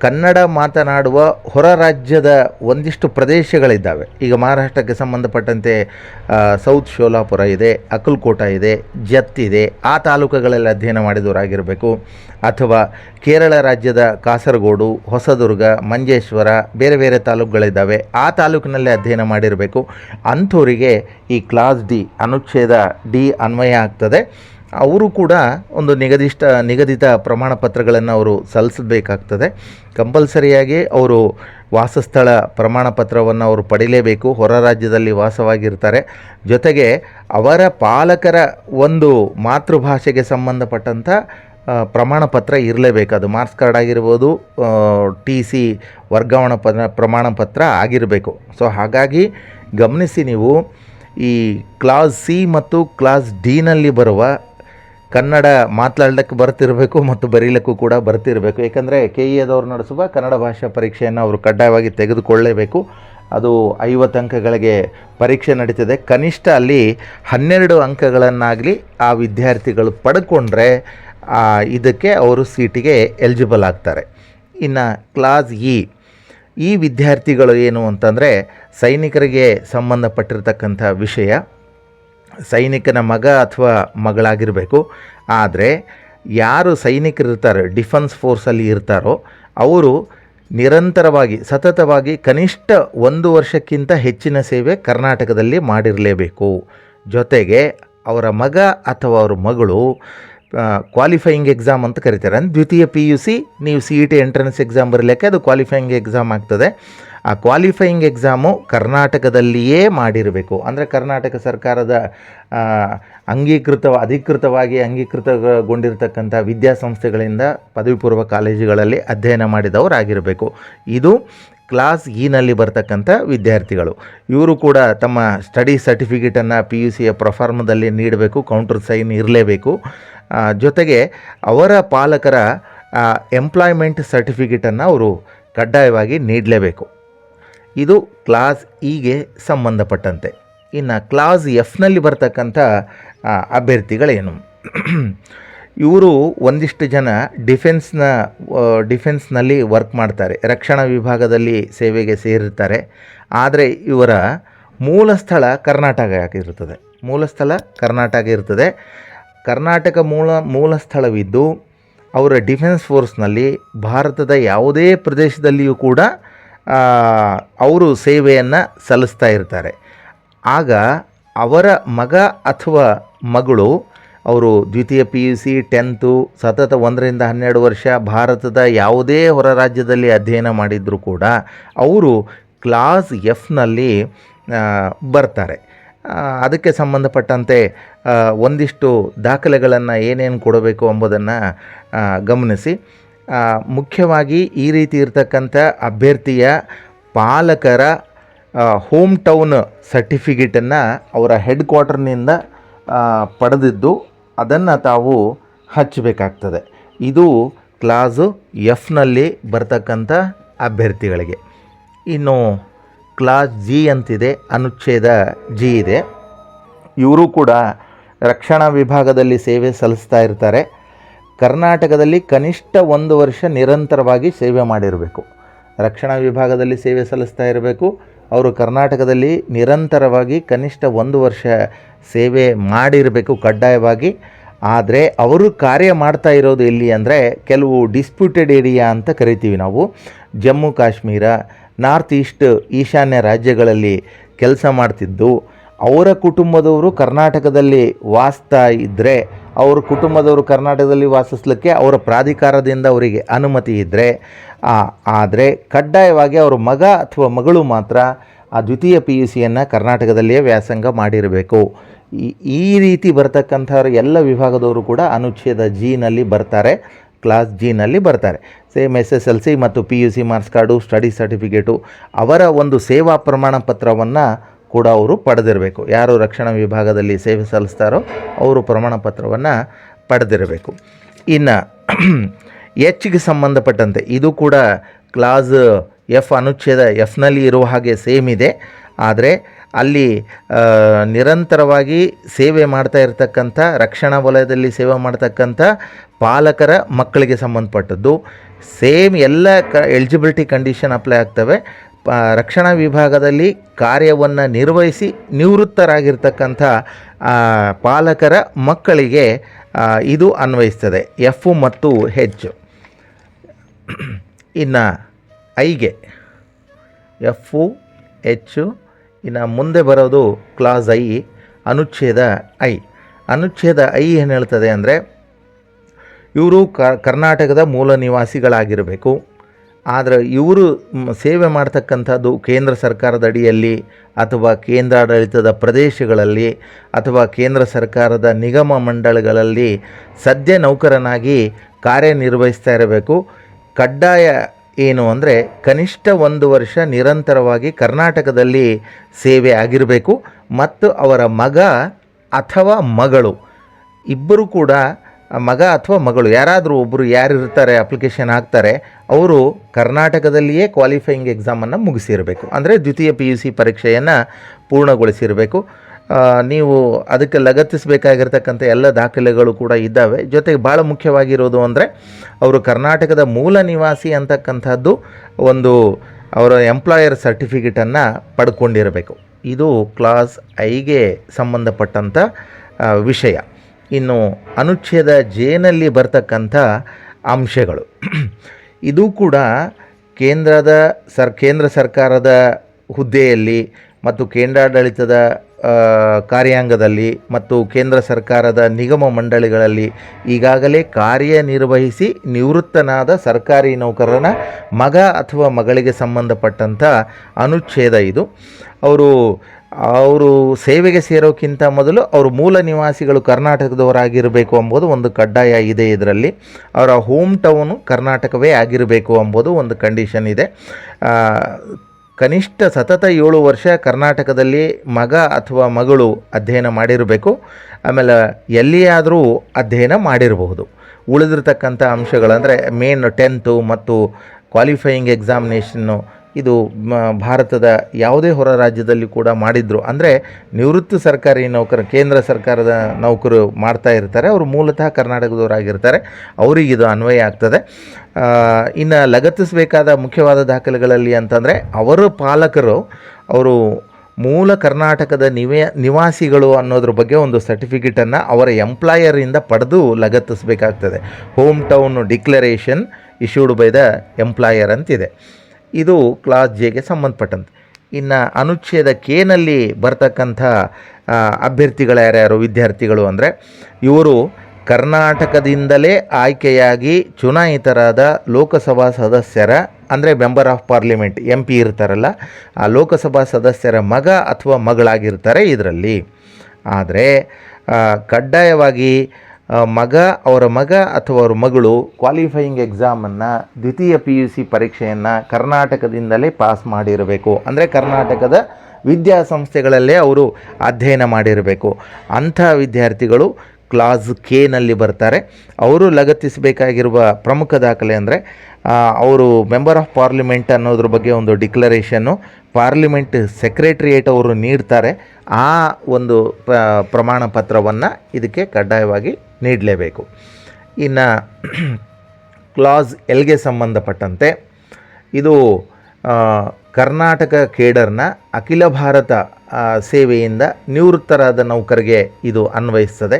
ಕನ್ನಡ ಮಾತನಾಡುವ ಹೊರ ರಾಜ್ಯದ ಒಂದಿಷ್ಟು ಪ್ರದೇಶಗಳಿದ್ದಾವೆ. ಈಗ ಮಹಾರಾಷ್ಟ್ರಕ್ಕೆ ಸಂಬಂಧಪಟ್ಟಂತೆ ಸೌತ್ ಶೋಲಾಪುರ ಇದೆ, ಅಕಲ್ಕೋಟ ಇದೆ, ಜತ್ ಇದೆ. ಆ ತಾಲೂಕುಗಳಲ್ಲಿ ಅಧ್ಯಯನ ಮಾಡಿದವರಾಗಿರಬೇಕು. ಅಥವಾ ಕೇರಳ ರಾಜ್ಯದ ಕಾಸರಗೋಡು, ಹೊಸದುರ್ಗ, ಮಂಜೇಶ್ವರ, ಬೇರೆ ಬೇರೆ ತಾಲೂಕುಗಳಿದ್ದಾವೆ. ಆ ತಾಲೂಕಿನಲ್ಲಿ ಅಧ್ಯಯನ ಮಾಡಿರಬೇಕು. ಅಂಥವರಿಗೆ ಈ ಕ್ಲಾಸ್ ಡಿ, ಅನುಚ್ಛೇದ ಡಿ, ಅನ್ವಯ ಆಗ್ತದೆ. ಅವರು ಕೂಡ ಒಂದು ನಿಗದಿಷ್ಟ, ನಿಗದಿತ ಪ್ರಮಾಣ ಪತ್ರಗಳನ್ನು ಅವರು ಸಲ್ಲಿಸಬೇಕಾಗ್ತದೆ. ಕಂಪಲ್ಸರಿಯಾಗಿ ಅವರು ವಾಸಸ್ಥಳ ಪ್ರಮಾಣ ಪತ್ರವನ್ನು ಅವರು ಪಡೆಯಲೇಬೇಕು ಹೊರ ರಾಜ್ಯದಲ್ಲಿ ವಾಸವಾಗಿರ್ತಾರೆ. ಜೊತೆಗೆ ಅವರ ಪಾಲಕರ ಒಂದು ಮಾತೃಭಾಷೆಗೆ ಸಂಬಂಧಪಟ್ಟಂಥ ಪ್ರಮಾಣ ಪತ್ರ ಇರಲೇಬೇಕು. ಅದು ಮಾರ್ಕ್ಸ್ ಕಾರ್ಡ್ ಆಗಿರ್ಬೋದು ಟಿ ಸಿ ವರ್ಗಾವಣೆ ಪದ ಪ್ರಮಾಣ ಪತ್ರ ಆಗಿರಬೇಕು. ಸೊ, ಹಾಗಾಗಿ ಗಮನಿಸಿ ನೀವು ಈ ಕ್ಲಾಸ್ ಸಿ ಮತ್ತು ಕ್ಲಾಸ್ ಡಿನಲ್ಲಿ ಬರುವ ಕನ್ನಡ ಮಾತಾಡ್ಲಿಕ್ಕೆ ಬರ್ತಿರಬೇಕು ಮತ್ತು ಬರೀಲಿಕ್ಕೂ ಕೂಡ ಬರ್ತಿರಬೇಕು. ಏಕೆಂದರೆ ಕೆ ಇ ಎದವ್ರು ನಡೆಸುವ ಕನ್ನಡ ಭಾಷಾ ಪರೀಕ್ಷೆಯನ್ನು ಅವರು ಕಡ್ಡಾಯವಾಗಿ ತೆಗೆದುಕೊಳ್ಳಲೇಬೇಕು ಅದು ಐವತ್ತು ಅಂಕಗಳಿಗೆ ಪರೀಕ್ಷೆ ನಡೀತದೆ. ಕನಿಷ್ಠ ಅಲ್ಲಿ ಹನ್ನೆರಡು ಅಂಕಗಳನ್ನಾಗಲಿ ಆ ವಿದ್ಯಾರ್ಥಿಗಳು ಪಡ್ಕೊಂಡ್ರೆ ಇದಕ್ಕೆ ಅವರು ಸೀಟಿಗೆ ಎಲಿಜಿಬಲ್ ಆಗ್ತಾರೆ. ಇನ್ನು ಕ್ಲಾಸ್ ಇ, ಈ ವಿದ್ಯಾರ್ಥಿಗಳು ಏನು ಅಂತಂದರೆ ಸೈನಿಕರಿಗೆ ಸಂಬಂಧಪಟ್ಟಿರ್ತಕ್ಕಂಥ ವಿಷಯ ಸೈನಿಕನ ಮಗ ಅಥವಾ ಮಗಳಾಗಿರಬೇಕು. ಆದರೆ ಯಾರು ಸೈನಿಕರು ಇರ್ತಾರೆ, ಡಿಫೆನ್ಸ್ ಫೋರ್ಸಲ್ಲಿ ಇರ್ತಾರೋ, ಅವರು ನಿರಂತರವಾಗಿ, ಸತತವಾಗಿ ಕನಿಷ್ಠ ಒಂದು ವರ್ಷಕ್ಕಿಂತ ಹೆಚ್ಚಿನ ಸೇವೆ ಕರ್ನಾಟಕದಲ್ಲಿ ಮಾಡಿರಲೇಬೇಕು. ಜೊತೆಗೆ ಅವರ ಮಗ ಅಥವಾ ಅವರ ಮಗಳು ಕ್ವಾಲಿಫೈಯಿಂಗ್ ಎಕ್ಸಾಮ್ ಅಂತ ಕರಿತಾರೆ. ಅಂದರೆ ದ್ವಿತೀಯ ಪಿ ಯು ಸಿ ನೀವು C E T entrance exam ಬರಲಿಕ್ಕೆ ಅದು ಕ್ವಾಲಿಫೈಯಿಂಗ್ ಎಕ್ಸಾಮ್ ಆಗ್ತದೆ. ಆ ಕ್ವಾಲಿಫೈಯಿಂಗ್ ಎಕ್ಸಾಮು ಕರ್ನಾಟಕದಲ್ಲಿಯೇ ಮಾಡಿರಬೇಕು. ಅಂದರೆ ಕರ್ನಾಟಕ ಸರ್ಕಾರದ ಅಂಗೀಕೃತ ಅಧಿಕೃತವಾಗಿ ಅಂಗೀಕೃತಗೊಂಡಿರ್ತಕ್ಕಂಥ ವಿದ್ಯಾಸಂಸ್ಥೆಗಳಿಂದ ಪದವಿ ಪೂರ್ವ ಕಾಲೇಜುಗಳಲ್ಲಿ ಅಧ್ಯಯನ ಮಾಡಿದವರಾಗಿರಬೇಕು. ಇದು ಕ್ಲಾಸ್ ಇನಲ್ಲಿ ಬರ್ತಕ್ಕಂಥ ವಿದ್ಯಾರ್ಥಿಗಳು. ಇವರು ಕೂಡ ತಮ್ಮ ಸ್ಟಡಿ ಸರ್ಟಿಫಿಕೇಟನ್ನು ಪಿ ಯು ಸಿಯ ಪ್ರೊಫಾರ್ಮದಲ್ಲಿ ನೀಡಬೇಕು, ಕೌಂಟರ್ ಸೈನ್ ಇರಲೇಬೇಕು. ಜೊತೆಗೆ ಅವರ ಪಾಲಕರ ಎಂಪ್ಲಾಯ್ಮೆಂಟ್ ಸರ್ಟಿಫಿಕೇಟನ್ನು ಅವರು ಕಡ್ಡಾಯವಾಗಿ ನೀಡಲೇಬೇಕು. ಇದು ಕ್ಲಾಸ್ ಇಗೆ ಸಂಬಂಧಪಟ್ಟಂತೆ. ಇನ್ನು ಕ್ಲಾಸ್ ಎಫ್ನಲ್ಲಿ ಬರ್ತಕ್ಕಂಥ ಅಭ್ಯರ್ಥಿಗಳೇನು? ಇವರು ಒಂದಿಷ್ಟು ಜನ ಡಿಫೆನ್ಸ್ನ ಡಿಫೆನ್ಸ್ನಲ್ಲಿ ವರ್ಕ್ ಮಾಡ್ತಾರೆ. ರಕ್ಷಣಾ ವಿಭಾಗದಲ್ಲಿ ಸೇವೆಗೆ ಸೇರಿರ್ತಾರೆ. ಆದರೆ ಇವರ ಮೂಲ ಸ್ಥಳ ಕರ್ನಾಟಕ ಆಗಿರುತ್ತದೆ ಮೂಲ ಸ್ಥಳ ಕರ್ನಾಟಕ ಇರ್ತದೆ ಕರ್ನಾಟಕ ಮೂಲ ಮೂಲ ಸ್ಥಳವಿದ್ದು ಅವರ ಡಿಫೆನ್ಸ್ ಫೋರ್ಸ್ನಲ್ಲಿ ಭಾರತದ ಯಾವುದೇ ಪ್ರದೇಶದಲ್ಲಿಯೂ ಕೂಡ ಅವರು ಸೇವೆಯನ್ನು ಸಲ್ಲಿಸ್ತಾ ಇರ್ತಾರೆ. ಆಗ ಅವರ ಮಗ ಅಥವಾ ಮಗಳು, ಅವರು ದ್ವಿತೀಯ ಪಿ ಯು ಸಿ ಟೆಂತು ಸತತ ಒಂದರಿಂದ ಹನ್ನೆರಡು ವರ್ಷ ಭಾರತದ ಯಾವುದೇ ಹೊರ ರಾಜ್ಯದಲ್ಲಿ ಅಧ್ಯಯನ ಮಾಡಿದರೂ ಕೂಡ, ಅವರು ಕ್ಲಾಸ್ ಎಫ್ನಲ್ಲಿ ಬರ್ತಾರೆ. ಅದಕ್ಕೆ ಸಂಬಂಧಪಟ್ಟಂತೆ ಒಂದಿಷ್ಟು ದಾಖಲೆಗಳನ್ನು ಏನೇನು ಕೊಡಬೇಕು ಎಂಬುದನ್ನು ಗಮನಿಸಿ. ಮುಖ್ಯವಾಗಿ ಈ ರೀತಿ ಇರತಕ್ಕಂಥ ಅಭ್ಯರ್ಥಿಯ ಪಾಲಕರ ಹೋಮ್ ಟೌನ್ ಸರ್ಟಿಫಿಕೇಟನ್ನು ಅವರ ಹೆಡ್ ಕ್ವಾರ್ಟರ್ನಿಂದ ಪಡೆದಿದ್ದು ಅದನ್ನು ತಾವು ಹಚ್ಚಬೇಕಾಗ್ತದೆ. ಇದು ಕ್ಲಾಸು ಎಫ್ನಲ್ಲಿ ಬರ್ತಕ್ಕಂಥ ಅಭ್ಯರ್ಥಿಗಳಿಗೆ. ಇನ್ನು ಕ್ಲಾಸ್ ಜಿ ಅಂತಿದೆ, ಅನುಚ್ಛೇದ ಜಿ ಇದೆ. ಇವರು ಕೂಡ ರಕ್ಷಣಾ ವಿಭಾಗದಲ್ಲಿ ಸೇವೆ ಸಲ್ಲಿಸ್ತಾ ಇರ್ತಾರೆ. ಕರ್ನಾಟಕದಲ್ಲಿ ಕನಿಷ್ಠ ಒಂದು ವರ್ಷ ನಿರಂತರವಾಗಿ ಸೇವೆ ಮಾಡಿರಬೇಕು. ರಕ್ಷಣಾ ವಿಭಾಗದಲ್ಲಿ ಸೇವೆ ಸಲ್ಲಿಸ್ತಾ ಇರಬೇಕು. ಅವರು ಕರ್ನಾಟಕದಲ್ಲಿ ನಿರಂತರವಾಗಿ ಕನಿಷ್ಠ ಒಂದು ವರ್ಷ ಸೇವೆ ಮಾಡಿರಬೇಕು ಕಡ್ಡಾಯವಾಗಿ. ಆದರೆ ಅವರು ಕಾರ್ಯ ಮಾಡ್ತಾ ಇರೋದು ಎಲ್ಲಿ ಅಂದರೆ ಕೆಲವು ಡಿಸ್ಪ್ಯೂಟೆಡ್ ಏರಿಯಾ ಅಂತ ಕರಿತೀವಿ ನಾವು. ಜಮ್ಮು ಕಾಶ್ಮೀರ ನಾರ್ತ್ ಈಸ್ಟ್ ಈಶಾನ್ಯ ರಾಜ್ಯಗಳಲ್ಲಿ ಕೆಲಸ ಮಾಡ್ತಿದ್ದು. ಅವರ ಕುಟುಂಬದವರು ಕರ್ನಾಟಕದಲ್ಲಿ ವಾಸ್ತಾ ಇದ್ದರೆ ಅವ್ರ ಕುಟುಂಬದವರು ಕರ್ನಾಟಕದಲ್ಲಿ ವಾಸಿಸ್ಲಿಕ್ಕೆ ಅವರ ಪ್ರಾಧಿಕಾರದಿಂದ ಅವರಿಗೆ ಅನುಮತಿ ಇದ್ದರೆ ಆದರೆ ಕಡ್ಡಾಯವಾಗಿ ಅವರ ಮಗ ಅಥವಾ ಮಗಳು ಮಾತ್ರ ಆ ದ್ವಿತೀಯ ಪಿ ಯು ಸಿಯನ್ನು ಕರ್ನಾಟಕದಲ್ಲಿಯೇ ವ್ಯಾಸಂಗ ಮಾಡಿರಬೇಕು. ಈ ರೀತಿ ಬರ್ತಕ್ಕಂಥವ್ರ ಎಲ್ಲ ವಿಭಾಗದವರು ಕೂಡ ಅನುಚ್ಛೇದ ಜಿನಲ್ಲಿ ಬರ್ತಾರೆ, ಕ್ಲಾಸ್ ಜಿನಲ್ಲಿ ಬರ್ತಾರೆ. Same S S L C ಮತ್ತು P U C marks card, study certificate, ಅವರ ಒಂದು ಸೇವಾ ಪ್ರಮಾಣ ಪತ್ರವನ್ನು ಕೂಡ ಅವರು ಪಡೆದಿರಬೇಕು. ಯಾರು ರಕ್ಷಣಾ ವಿಭಾಗದಲ್ಲಿ ಸೇವೆ ಸಲ್ಲಿಸ್ತಾರೋ ಅವರು ಪ್ರಮಾಣ ಪತ್ರವನ್ನು ಪಡೆದಿರಬೇಕು. ಇನ್ನು ಎಚ್ಗೆ ಸಂಬಂಧಪಟ್ಟಂತೆ ಇದು ಕೂಡ ಕ್ಲಾಸ್ ಎಫ್ ಅನುಚ್ಛೇದ ಎಫ್ನಲ್ಲಿ ಇರುವ ಹಾಗೆ ಸೇಮ್ ಇದೆ. ಆದರೆ ಅಲ್ಲಿ ನಿರಂತರವಾಗಿ ಸೇವೆ ಮಾಡ್ತಾ ಇರತಕ್ಕಂಥ, ರಕ್ಷಣಾ ವಲಯದಲ್ಲಿ ಸೇವೆ ಮಾಡ್ತಕ್ಕಂಥ ಪಾಲಕರ ಮಕ್ಕಳಿಗೆ ಸಂಬಂಧಪಟ್ಟದ್ದು. ಸೇಮ್ ಎಲ್ಲ ಕ, ಎಲಿಜಿಬಿಲಿಟಿ ಕಂಡೀಷನ್ ಅಪ್ಲೈ ಆಗ್ತವೆ. ರಕ್ಷಣಾ ವಿಭಾಗದಲ್ಲಿ ಕಾರ್ಯವನ್ನು ನಿರ್ವಹಿಸಿ ನಿವೃತ್ತರಾಗಿರ್ತಕ್ಕಂಥ ಪಾಲಕರ ಮಕ್ಕಳಿಗೆ ಇದು ಅನ್ವಯಿಸ್ತದೆ ಎಫ್ ಮತ್ತು ಹೆಚ್ ಇನ್ನು ಐಗೆ ಎಫು ಹೆಚ್ಚು ಇನ್ನು ಮುಂದೆ ಬರೋದು ಕ್ಲಾಸ್ ಐ, ಅನುಚ್ಛೇದ ಐ. ಅನುಚ್ಛೇದ ಐ ಏನು ಹೇಳ್ತದೆ ಅಂದರೆ, ಇವರು ಕರ್ನಾಟಕದ ಮೂಲ ನಿವಾಸಿಗಳಾಗಿರಬೇಕು. ಆದರೆ ಇವರು ಸೇವೆ ಮಾಡ್ತಕ್ಕಂಥದ್ದು ಕೇಂದ್ರ ಸರ್ಕಾರದ ಅಡಿಯಲ್ಲಿ ಅಥವಾ ಕೇಂದ್ರಾಡಳಿತದ ಪ್ರದೇಶಗಳಲ್ಲಿ ಅಥವಾ ಕೇಂದ್ರ ಸರ್ಕಾರದ ನಿಗಮ ಮಂಡಳಗಳಲ್ಲಿ ಸದ್ಯ ನೌಕರನಾಗಿ ಕಾರ್ಯನಿರ್ವಹಿಸ್ತಾ ಇರಬೇಕು. ಕಡ್ಡಾಯ ಏನು ಅಂದರೆ ಕನಿಷ್ಠ ಒಂದು ವರ್ಷ ನಿರಂತರವಾಗಿ ಕರ್ನಾಟಕದಲ್ಲಿ ಸೇವೆ ಆಗಿರಬೇಕು ಮತ್ತು ಅವರ ಮಗ ಅಥವಾ ಮಗಳು ಇಬ್ಬರು ಕೂಡ ಮಗ ಅಥವಾ ಮಗಳು, ಯಾರಾದರೂ ಒಬ್ಬರು ಯಾರಿರ್ತಾರೆ ಅಪ್ಲಿಕೇಶನ್ ಹಾಕ್ತಾರೆ, ಅವರು ಕರ್ನಾಟಕದಲ್ಲಿಯೇ ಕ್ವಾಲಿಫೈಯಿಂಗ್ ಎಕ್ಸಾಮನ್ನು ಮುಗಿಸಿರಬೇಕು. ಅಂದರೆ ದ್ವಿತೀಯ ಪಿ ಯು ಸಿ ಪರೀಕ್ಷೆಯನ್ನು ಪೂರ್ಣಗೊಳಿಸಿರಬೇಕು. ನೀವು ಅದಕ್ಕೆ ಲಗತ್ತಿಸಬೇಕಾಗಿರ್ತಕ್ಕಂಥ ಎಲ್ಲ ದಾಖಲೆಗಳು ಕೂಡ ಇದ್ದಾವೆ. ಜೊತೆಗೆ ಭಾಳ ಮುಖ್ಯವಾಗಿರೋದು ಅಂದರೆ, ಅವರು ಕರ್ನಾಟಕದ ಮೂಲ ನಿವಾಸಿ ಅಂತಕ್ಕಂಥದ್ದು ಒಂದು ಅವರ ಎಂಪ್ಲಾಯರ್ ಸರ್ಟಿಫಿಕೇಟನ್ನು ಪಡ್ಕೊಂಡಿರಬೇಕು. ಇದು ಕ್ಲಾಸ್ ಐಗೆ ಸಂಬಂಧಪಟ್ಟಂಥ ವಿಷಯ. ಇನ್ನು ಅನುಚ್ಛೇದ ಜೇನಲ್ಲಿ ಬರ್ತಕ್ಕಂಥ ಅಂಶಗಳು. ಇದು ಕೂಡ ಕೇಂದ್ರದ ಸರ್, ಕೇಂದ್ರ ಸರ್ಕಾರದ ಹುದ್ದೆಯಲ್ಲಿ ಮತ್ತು ಕೇಂದ್ರಾಡಳಿತದ ಕಾರ್ಯಾಂಗದಲ್ಲಿ ಮತ್ತು ಕೇಂದ್ರ ಸರ್ಕಾರದ ನಿಗಮ ಮಂಡಳಿಗಳಲ್ಲಿ ಈಗಾಗಲೇ ಕಾರ್ಯನಿರ್ವಹಿಸಿ ನಿವೃತ್ತನಾದ ಸರ್ಕಾರಿ ನೌಕರನ ಮಗ ಅಥವಾ ಮಗಳಿಗೆ ಸಂಬಂಧಪಟ್ಟಂಥ ಅನುಚ್ಛೇದ ಇದು. ಅವರು ಅವರು ಸೇವೆಗೆ ಸೇರೋಕ್ಕಿಂತ ಮೊದಲು ಅವರು ಮೂಲ ನಿವಾಸಿಗಳು ಕರ್ನಾಟಕದವರಾಗಿರಬೇಕು ಎಂಬುದು ಒಂದು ಕಡ್ಡಾಯ ಇದೆ ಇದರಲ್ಲಿ. ಅವರ ಹೋಮ್ ಟೌನು ಕರ್ನಾಟಕವೇ ಆಗಿರಬೇಕು ಎಂಬುದು ಒಂದು ಕಂಡೀಷನ್ ಇದೆ. ಕನಿಷ್ಠ ಸತತ ಏಳು ವರ್ಷ ಕರ್ನಾಟಕದಲ್ಲಿ ಮಗ ಅಥವಾ ಮಗಳು ಅಧ್ಯಯನ ಮಾಡಿರಬೇಕು. ಆಮೇಲೆ ಎಲ್ಲಿಯಾದರೂ ಅಧ್ಯಯನ ಮಾಡಿರಬಹುದು. ಉಳಿದಿರ್ತಕ್ಕಂಥ ಅಂಶಗಳಂದರೆ ಮೇನ್ ಟೆಂತು ಮತ್ತು ಕ್ವಾಲಿಫೈಯಿಂಗ್ ಎಕ್ಸಾಮಿನೇಷನ್ನು ಇದು ಭಾರತದ ಯಾವುದೇ ಹೊರ ರಾಜ್ಯದಲ್ಲಿ ಕೂಡ ಮಾಡಿದ್ರು. ಅಂದರೆ ನಿವೃತ್ತ ಸರ್ಕಾರಿ ನೌಕರ, ಕೇಂದ್ರ ಸರ್ಕಾರದ ನೌಕರು ಮಾಡ್ತಾ ಇರ್ತಾರೆ. ಅವರು ಮೂಲತಃ ಕರ್ನಾಟಕದವರಾಗಿರ್ತಾರೆ. ಅವರಿಗೆ ಇದು ಅನ್ವಯ ಆಗ್ತದೆ. ಇನ್ನು ಲಗತ್ತಿಸಬೇಕಾದ ಮುಖ್ಯವಾದ ದಾಖಲೆಗಳಲ್ಲಿ ಅಂತಂದರೆ ಅವರ ಪಾಲಕರು, ಅವರು ಮೂಲ ಕರ್ನಾಟಕದ ನಿವೇ, ನಿವಾಸಿಗಳು ಅನ್ನೋದ್ರ ಬಗ್ಗೆ ಒಂದು ಸರ್ಟಿಫಿಕೇಟನ್ನು ಅವರ ಎಂಪ್ಲಾಯರಿಂದ ಪಡೆದು ಲಗತ್ತಿಸಬೇಕಾಗ್ತದೆ. Home town declaration issued by the employer ಅಂತಿದೆ. ಇದು ಕ್ಲಾಸ್ ಜೆಗೆ ಸಂಬಂಧಪಟ್ಟಂತೆ. ಇನ್ನು ಅನುಚ್ಛೇದ ಕೆನಲ್ಲಿ ಬರ್ತಕ್ಕಂಥ ಅಭ್ಯರ್ಥಿಗಳ ಯಾರ್ಯಾರು, ವಿದ್ಯಾರ್ಥಿಗಳು ಅಂದರೆ ಇವರು ಕರ್ನಾಟಕದಿಂದಲೇ ಆಯ್ಕೆಯಾಗಿ ಚುನಾಯಿತರಾದ ಲೋಕಸಭಾ ಸದಸ್ಯರ, ಅಂದರೆ member of parliament M P ಇರ್ತಾರಲ್ಲ, ಆ ಲೋಕಸಭಾ ಸದಸ್ಯರ ಮಗ ಅಥವಾ ಮಗಳಾಗಿರ್ತಾರೆ ಇದರಲ್ಲಿ. ಆದರೆ ಕಡ್ಡಾಯವಾಗಿ ಮಗ, ಅವರ ಮಗ ಅಥವಾ ಅವರ ಮಗಳು ಕ್ವಾಲಿಫೈಯಿಂಗ್ ಎಕ್ಸಾಮನ್ನು ದ್ವಿತೀಯ ಪಿ ಯು ಸಿ ಪರೀಕ್ಷೆಯನ್ನು ಕರ್ನಾಟಕದಿಂದಲೇ ಪಾಸ್ ಮಾಡಿರಬೇಕು. ಅಂದರೆ ಕರ್ನಾಟಕದ ವಿದ್ಯಾಸಂಸ್ಥೆಗಳಲ್ಲೇ ಅವರು ಅಧ್ಯಯನ ಮಾಡಿರಬೇಕು. ಅಂಥ ವಿದ್ಯಾರ್ಥಿಗಳು ಕ್ಲಾಸ್ ಕೆನಲ್ಲಿ ಬರ್ತಾರೆ. ಅವರು ಲಗತ್ತಿಸಬೇಕಾಗಿರುವ ಪ್ರಮುಖ ದಾಖಲೆ ಅಂದರೆ ಅವರು ಮೆಂಬರ್ ಆಫ್ ಪಾರ್ಲಿಮೆಂಟ್ ಅನ್ನೋದ್ರ ಬಗ್ಗೆ ಒಂದು ಡಿಕ್ಲರೇಷನ್ನು ಪಾರ್ಲಿಮೆಂಟ್ ಸೆಕ್ರೆಟ್ರಿಯೇಟ್ ಅವರು ನೀಡ್ತಾರೆ. ಆ ಒಂದು ಪ್ರ- ಪ್ರಮಾಣ ಪತ್ರವನ್ನು ಇದಕ್ಕೆ ಕಡ್ಡಾಯವಾಗಿ ನೀಡಲೇಬೇಕು. ಇನ್ನು ಕ್ಲಾಸ್ ಎಲ್ಗೆ ಸಂಬಂಧಪಟ್ಟಂತೆ ಇದು ಕರ್ನಾಟಕ ಕೇಡರ್ನ ಅಖಿಲ ಭಾರತ ಸೇವೆಯಿಂದ ನಿವೃತ್ತರಾದ ನೌಕರಿಗೆ ಇದು ಅನ್ವಯಿಸ್ತದೆ.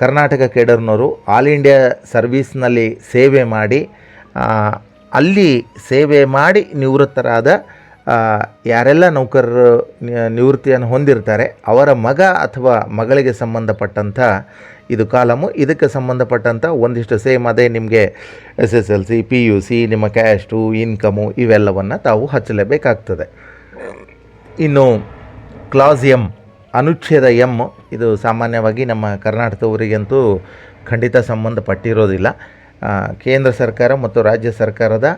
ಕರ್ನಾಟಕ ಕೇಡರ್ನವರು ಆಲ್ ಇಂಡಿಯಾ ಸರ್ವೀಸ್ನಲ್ಲಿ ಸೇವೆ ಮಾಡಿ ಅಲ್ಲಿ ಸೇವೆ ಮಾಡಿ ನಿವೃತ್ತರಾದ ಯಾರೆಲ್ಲ ನೌಕರರು ನಿವೃತ್ತಿಯನ್ನು ಹೊಂದಿರ್ತಾರೆ, ಅವರ ಮಗ ಅಥವಾ ಮಗಳಿಗೆ ಸಂಬಂಧಪಟ್ಟಂಥ ಇದು ಕಾಲಮು. ಇದಕ್ಕೆ ಸಂಬಂಧಪಟ್ಟಂಥ ಒಂದಿಷ್ಟು ಸೇಮ್ ಅದೇ ನಿಮಗೆ S S L C, P U C, ನಿಮ್ಮ ಕ್ಯಾಸ್ಟು ಇನ್ಕಮು ಇವೆಲ್ಲವನ್ನು ತಾವು ಹಚ್ಚಲೇಬೇಕಾಗ್ತದೆ. ಇನ್ನು ಕ್ಲಾಸ್ ಎಂ ಅನುಚ್ಛೇದ ಎಂ ಇದು ಸಾಮಾನ್ಯವಾಗಿ ನಮ್ಮ ಕರ್ನಾಟಕದವರಿಗಂತೂ ಖಂಡಿತ ಸಂಬಂಧಪಟ್ಟಿರೋದಿಲ್ಲ. ಕೇಂದ್ರ ಸರ್ಕಾರ ಮತ್ತು ರಾಜ್ಯ ಸರ್ಕಾರದ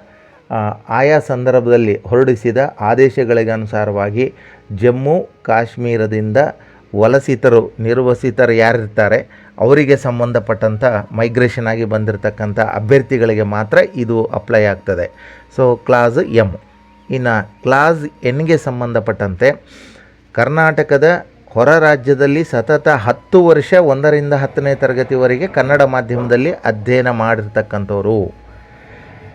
ಆಯಾ ಸಂದರ್ಭದಲ್ಲಿ ಹೊರಡಿಸಿದ ಆದೇಶಗಳಿಗನುಸಾರವಾಗಿ ಜಮ್ಮು, ಕಾಶ್ಮೀರದಿಂದ ವಲಸಿತರು, ನಿರ್ವಸಿತರು ಯಾರಿರ್ತಾರೆ? ಅವರಿಗೆ ಸಂಬಂಧಪಟ್ಟಂಥ ಮೈಗ್ರೇಷನ್ ಆಗಿ ಬಂದಿರತಕ್ಕಂಥ ಅಭ್ಯರ್ಥಿಗಳಿಗೆ ಮಾತ್ರ ಇದು ಅಪ್ಲೈ ಆಗ್ತದೆ. ಸೊ ಕ್ಲಾಸ್ ಎಂ ಇನ್ನು ಕ್ಲಾಸ್ ಎನ್ಗೆ ಸಂಬಂಧಪಟ್ಟಂತೆ ಕರ್ನಾಟಕದ ಹೊರ ರಾಜ್ಯದಲ್ಲಿ ಸತತ ಹತ್ತು ವರ್ಷ ಒಂದರಿಂದ ಹತ್ತನೇ ತರಗತಿವರೆಗೆ ಕನ್ನಡ ಮಾಧ್ಯಮದಲ್ಲಿ ಅಧ್ಯಯನ ಮಾಡಿರ್ತಕ್ಕಂಥವ್ರು.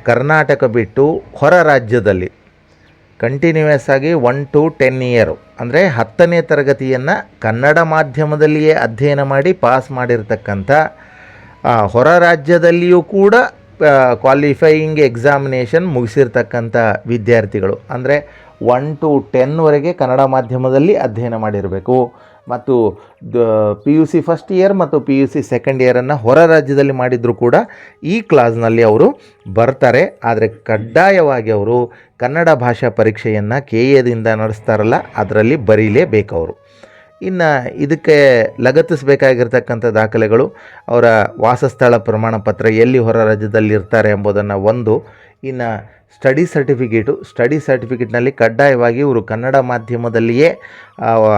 ಕರ್ನಾಟಕ ಬಿಟ್ಟು ಹೊರ ರಾಜ್ಯದಲ್ಲಿ ಕಂಟಿನ್ಯೂಯಸ್ ಆಗಿ ಒನ್ ಟು ಟೆನ್ ಇಯರು ಅಂದರೆ ಹತ್ತನೇ ತರಗತಿಯನ್ನು ಕನ್ನಡ ಮಾಧ್ಯಮದಲ್ಲಿಯೇ ಅಧ್ಯಯನ ಮಾಡಿ ಪಾಸ್ ಮಾಡಿರ್ತಕ್ಕಂಥ ಹೊರ ರಾಜ್ಯದಲ್ಲಿಯೂ ಕೂಡ ಕ್ವಾಲಿಫೈಯಿಂಗ್ ಎಕ್ಸಾಮಿನೇಷನ್ ಮುಗಿಸಿರ್ತಕ್ಕಂಥ ವಿದ್ಯಾರ್ಥಿಗಳು. ಅಂದರೆ ಒನ್ ಟು ಟೆನ್ವರೆಗೆ ಕನ್ನಡ ಮಾಧ್ಯಮದಲ್ಲಿ ಅಧ್ಯಯನ ಮಾಡಿರಬೇಕು. ಮತ್ತು P U C first year ಮತ್ತು ಪಿ ಯು ಸಿ ಸೆಕೆಂಡ್ ಇಯರನ್ನು ಹೊರ ರಾಜ್ಯದಲ್ಲಿ ಮಾಡಿದರೂ ಕೂಡ ಈ ಕ್ಲಾಸ್ನಲ್ಲಿ ಅವರು ಬರ್ತಾರೆ. ಆದರೆ ಕಡ್ಡಾಯವಾಗಿ ಅವರು ಕನ್ನಡ ಭಾಷಾ ಪರೀಕ್ಷೆಯನ್ನು ಕೆ ಎದಿಂದ ನಡೆಸ್ತಾರಲ್ಲ, ಅದರಲ್ಲಿ ಬರೀಲೇಬೇಕವರು ಇನ್ನು ಇದಕ್ಕೆ ಲಗತ್ತಿಸಬೇಕಾಗಿರ್ತಕ್ಕಂಥ ದಾಖಲೆಗಳು, ಅವರ ವಾಸಸ್ಥಳ ಪ್ರಮಾಣ ಪತ್ರ ಎಲ್ಲಿ ಹೊರ ರಾಜ್ಯದಲ್ಲಿ ಇರ್ತಾರೆ ಎಂಬುದನ್ನು ಒಂದು ಇನ್ನು ಸ್ಟಡಿ ಸರ್ಟಿಫಿಕೇಟು ಸ್ಟಡಿ ಸರ್ಟಿಫಿಕೇಟ್ನಲ್ಲಿ ಕಡ್ಡಾಯವಾಗಿ ಇವರು ಕನ್ನಡ ಮಾಧ್ಯಮದಲ್ಲಿಯೇ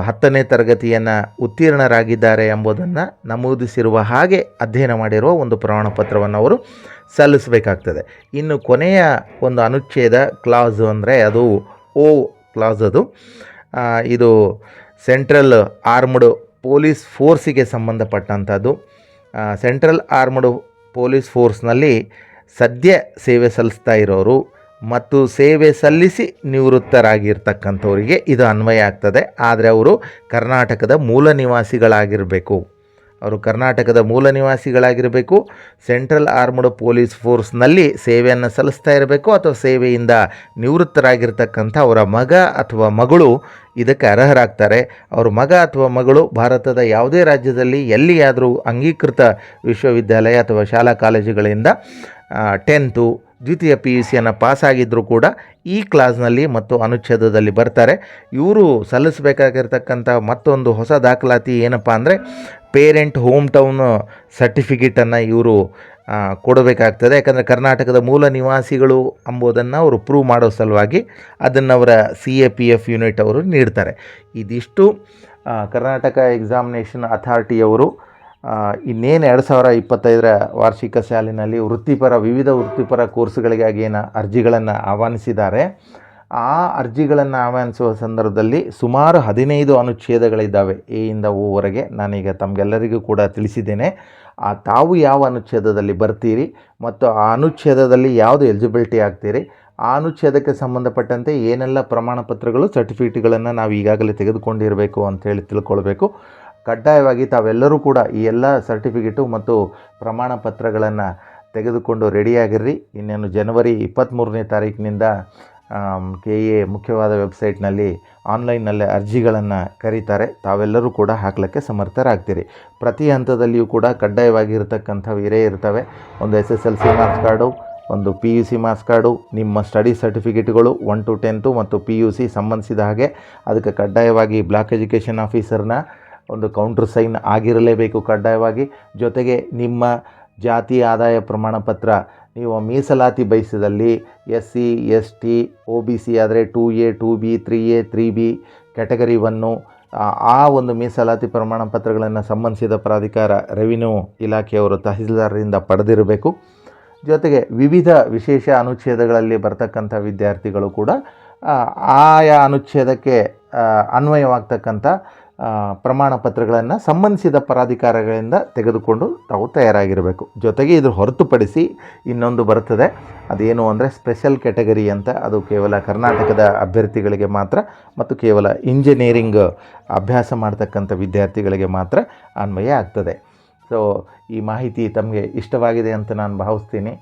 ಹತ್ತನೇ ತರಗತಿಯನ್ನು ಉತ್ತೀರ್ಣರಾಗಿದ್ದಾರೆ ಎಂಬುದನ್ನು ನಮೂದಿಸಿರುವ ಹಾಗೆ ಅಧ್ಯಯನ ಮಾಡಿರುವ ಒಂದು ಪ್ರಮಾಣ ಪತ್ರವನ್ನು ಅವರು ಸಲ್ಲಿಸಬೇಕಾಗ್ತದೆ. ಇನ್ನು ಕೊನೆಯ ಒಂದು ಅನುಚ್ಛೇದ ಕ್ಲಾಸು ಅಂದರೆ ಅದು ಓ ಕ್ಲಾಸ್ ಅದು. ಇದು ಸೆಂಟ್ರಲ್ ಆರ್ಮ್ಡ್ ಪೊಲೀಸ್ ಫೋರ್ಸಿಗೆ ಸಂಬಂಧಪಟ್ಟಂಥದ್ದು ಸೆಂಟ್ರಲ್ ಆರ್ಮ್ಡ್ ಪೊಲೀಸ್ ಫೋರ್ಸ್ನಲ್ಲಿ ಸದ್ಯ ಸೇವೆ ಸಲ್ಲಿಸ್ತಾ ಇರೋರು ಮತ್ತು ಸೇವೆ ಸಲ್ಲಿಸಿ ನಿವೃತ್ತರಾಗಿರ್ತಕ್ಕಂಥವರಿಗೆ ಇದು ಅನ್ವಯ ಆಗ್ತದೆ. ಆದರೆ ಅವರು ಕರ್ನಾಟಕದ ಮೂಲ ನಿವಾಸಿಗಳಾಗಿರಬೇಕು. ಅವರು ಕರ್ನಾಟಕದ ಮೂಲ ನಿವಾಸಿಗಳಾಗಿರಬೇಕು. ಸೆಂಟ್ರಲ್ ಆರ್ಮ್ಡ್ ಪೊಲೀಸ್ ಫೋರ್ಸ್ನಲ್ಲಿ ಸೇವೆಯನ್ನು ಸಲ್ಲಿಸ್ತಾ ಇರಬೇಕು ಅಥವಾ ಸೇವೆಯಿಂದ ನಿವೃತ್ತರಾಗಿರ್ತಕ್ಕಂಥ ಅವರ ಮಗ ಅಥವಾ ಮಗಳು ಇದಕ್ಕೆ ಅರ್ಹರಾಗ್ತಾರೆ. ಅವ್ರ ಮಗ ಅಥವಾ ಮಗಳು ಭಾರತದ ಯಾವುದೇ ರಾಜ್ಯದಲ್ಲಿ ಎಲ್ಲಿಯಾದರೂ ಅಂಗೀಕೃತ ವಿಶ್ವವಿದ್ಯಾಲಯ ಅಥವಾ ಶಾಲಾ ಕಾಲೇಜುಗಳಿಂದ ಟೆಂತು, ದ್ವಿತೀಯ ಪಿ ಯು ಸಿಯನ್ನು ಪಾಸಾಗಿದ್ದರೂ ಕೂಡ ಈ ಕ್ಲಾಸ್ನಲ್ಲಿ ಮತ್ತು ಅನುಚ್ಛೇದದಲ್ಲಿ ಬರ್ತಾರೆ. ಇವರು ಸಲ್ಲಿಸಬೇಕಾಗಿರ್ತಕ್ಕಂಥ ಮತ್ತೊಂದು ಹೊಸ ದಾಖಲಾತಿ ಏನಪ್ಪ ಅಂದರೆ ಪೇರೆಂಟ್ ಹೋಮ್ ಟೌನ್ ಸರ್ಟಿಫಿಕೇಟನ್ನು ಇವರು ಕೊಡಬೇಕಾಗ್ತದೆ. ಯಾಕಂದರೆ ಕರ್ನಾಟಕದ ಮೂಲ ನಿವಾಸಿಗಳು ಎಂಬುದನ್ನು ಅವರು ಪ್ರೂವ್ ಮಾಡೋ ಸಲುವಾಗಿ ಅದನ್ನು ಅವರ C A P F unit ಅವರು ನೀಡ್ತಾರೆ. ಇದಿಷ್ಟು ಕರ್ನಾಟಕ ಎಕ್ಸಾಮಿನೇಷನ್ ಅಥಾರಿಟಿಯವರು ಇನ್ನೇನು ಎರಡು ಸಾವಿರ ಇಪ್ಪತ್ತೈದರ ವಾರ್ಷಿಕ ಸಾಲಿನಲ್ಲಿ ವೃತ್ತಿಪರ, ವಿವಿಧ ವೃತ್ತಿಪರ ಕೋರ್ಸ್ಗಳಿಗಾಗಿ ಏನು ಅರ್ಜಿಗಳನ್ನು ಆಹ್ವಾನಿಸಿದ್ದಾರೆ. ಆ ಅರ್ಜಿಗಳನ್ನು ಆಹ್ವಾನಿಸುವ ಸಂದರ್ಭದಲ್ಲಿ ಸುಮಾರು ಹದಿನೈದು ಅನುಚ್ಛೇದಗಳಿದ್ದಾವೆ. ಎ ಇಂದ ಓವರೆಗೆ ನಾನೀಗ ತಮಗೆಲ್ಲರಿಗೂ ಕೂಡ ತಿಳಿಸಿದ್ದೇನೆ. ಆ ತಾವು ಯಾವ ಅನುಚ್ಛೇದದಲ್ಲಿ ಬರ್ತೀರಿ ಮತ್ತು ಆ ಅನುಚ್ಛೇದದಲ್ಲಿ ಯಾವುದು ಎಲಿಜಿಬಿಲಿಟಿ ಆಗ್ತೀರಿ? ಆ ಅನುಚ್ಛೇದಕ್ಕೆ ಸಂಬಂಧಪಟ್ಟಂತೆ ಏನೆಲ್ಲ ಪ್ರಮಾಣ ಪತ್ರಗಳು ಸರ್ಟಿಫಿಕೇಟ್ಗಳನ್ನು ನಾವು ಈಗಾಗಲೇ ತೆಗೆದುಕೊಂಡಿರಬೇಕು ಅಂತೇಳಿ ತಿಳ್ಕೊಳ್ಬೇಕು. ಕಡ್ಡಾಯವಾಗಿ ತಾವೆಲ್ಲರೂ ಕೂಡ ಈ ಎಲ್ಲ ಸರ್ಟಿಫಿಕೇಟು ಮತ್ತು ಪ್ರಮಾಣ ಪತ್ರಗಳನ್ನು ತೆಗೆದುಕೊಂಡು ರೆಡಿಯಾಗಿರ್ರಿ. ಇನ್ನೇನು ಜನವರಿ ಇಪ್ಪತ್ತ್ಮೂರನೇ ತಾರೀಕಿನಿಂದ ಕೆ ಎ ಮುಖ್ಯವಾದ ವೆಬ್ಸೈಟ್ನಲ್ಲಿ ಆನ್ಲೈನ್ನಲ್ಲೇ ಅರ್ಜಿಗಳನ್ನು ಕರೀತಾರೆ. ತಾವೆಲ್ಲರೂ ಕೂಡ ಹಾಕಲಿಕ್ಕೆ ಸಮರ್ಥರಾಗ್ತೀರಿ. ಪ್ರತಿ ಹಂತದಲ್ಲಿಯೂ ಕೂಡ ಕಡ್ಡಾಯವಾಗಿ ಇರತಕ್ಕಂಥವು ಇರೇ ಇರ್ತವೆ. ಒಂದು S S L C marks card, ಒಂದು P U C marks card, ನಿಮ್ಮ ಸ್ಟಡಿ ಸರ್ಟಿಫಿಕೇಟ್ಗಳು ಒನ್ ಟು ಟೆಂತು ಮತ್ತು ಪಿ ಯು ಸಿ ಸಂಬಂಧಿಸಿದ ಹಾಗೆ ಅದಕ್ಕೆ ಕಡ್ಡಾಯವಾಗಿ ಬ್ಲಾಕ್ ಎಜುಕೇಷನ್ ಆಫೀಸರ್ನ ಒಂದು ಕೌಂಟ್ರ್ ಸೈನ್ ಆಗಿರಲೇಬೇಕು ಕಡ್ಡಾಯವಾಗಿ. ಜೊತೆಗೆ ನಿಮ್ಮ ಜಾತಿ ಆದಾಯ ಪ್ರಮಾಣ ಪತ್ರ ನೀವು ಮೀಸಲಾತಿ ಬಯಸಿದಲ್ಲಿ S C, S T O B C ಆದರೆ two A, two B, three A, three B category one, ಆ- ಒಂದು ಮೀಸಲಾತಿ ಪ್ರಮಾಣ ಪತ್ರಗಳನ್ನು ಸಂಬಂಧಿಸಿದ ಪ್ರಾಧಿಕಾರ ರೆವಿನ್ಯೂ ಇಲಾಖೆಯವರು ತಹಸೀಲ್ದಾರರಿಂದ ಪಡೆದಿರಬೇಕು. ಜೊತೆಗೆ ವಿವಿಧ ವಿಶೇಷ ಅನುಚ್ಛೇದಗಳಲ್ಲಿ ಬರ್ತಕ್ಕಂಥ ವಿದ್ಯಾರ್ಥಿಗಳು ಕೂಡ ಆಯಾ ಅನುಚ್ಛೇದಕ್ಕೆ ಅನ್ವಯವಾಗ್ತಕ್ಕಂಥ ಪ್ರಮಾಣ ಪತ್ರಗಳನ್ನು ಸಂಬಂಧಿಸಿದ ಪ್ರಾಧಿಕಾರಗಳಿಂದ ತೆಗೆದುಕೊಂಡು ತಾವು ತಯಾರಾಗಿರಬೇಕು. ಜೊತೆಗೆ ಇದ್ರ ಹೊರತುಪಡಿಸಿ ಇನ್ನೊಂದು ಬರ್ತದೆ ಅದೇನು ಅಂದರೆ ಸ್ಪೆಷಲ್ ಕ್ಯಾಟಗರಿ ಅಂತ ಅದು ಕೇವಲ ಕರ್ನಾಟಕದ ಅಭ್ಯರ್ಥಿಗಳಿಗೆ ಮಾತ್ರ ಮತ್ತು ಕೇವಲ ಇಂಜಿನಿಯರಿಂಗ್ ಅಭ್ಯಾಸ ಮಾಡ್ತಕ್ಕಂಥ ವಿದ್ಯಾರ್ಥಿಗಳಿಗೆ ಮಾತ್ರ ಅನ್ವಯ ಆಗ್ತದೆ. ಸೊ ಈ ಮಾಹಿತಿ ತಮಗೆ ಇಷ್ಟವಾಗಿದೆ ಅಂತ ನಾನು ಭಾವಿಸ್ತೀನಿ.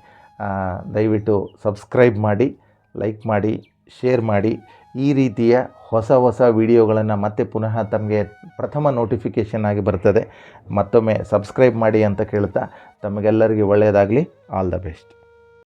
ದಯವಿಟ್ಟು ಸಬ್ಸ್ಕ್ರೈಬ್ ಮಾಡಿ, ಲೈಕ್ ಮಾಡಿ, ಶೇರ್ ಮಾಡಿ. ಈ ರೀತಿಯ ಹೊಸ ಹೊಸ ವಿಡಿಯೋಗಳನ್ನು ಮತ್ತೆ ಪುನಃ ತಮಗೆ ಪ್ರಥಮ ನೋಟಿಫಿಕೇಷನ್ ಆಗಿ ಬರ್ತದೆ. ಮತ್ತೊಮ್ಮೆ ಸಬ್ಸ್ಕ್ರೈಬ್ ಮಾಡಿ ಅಂತ ಕೇಳ್ತಾ ತಮಗೆಲ್ಲರಿಗೂ ಒಳ್ಳೆಯದಾಗಲಿ. All the best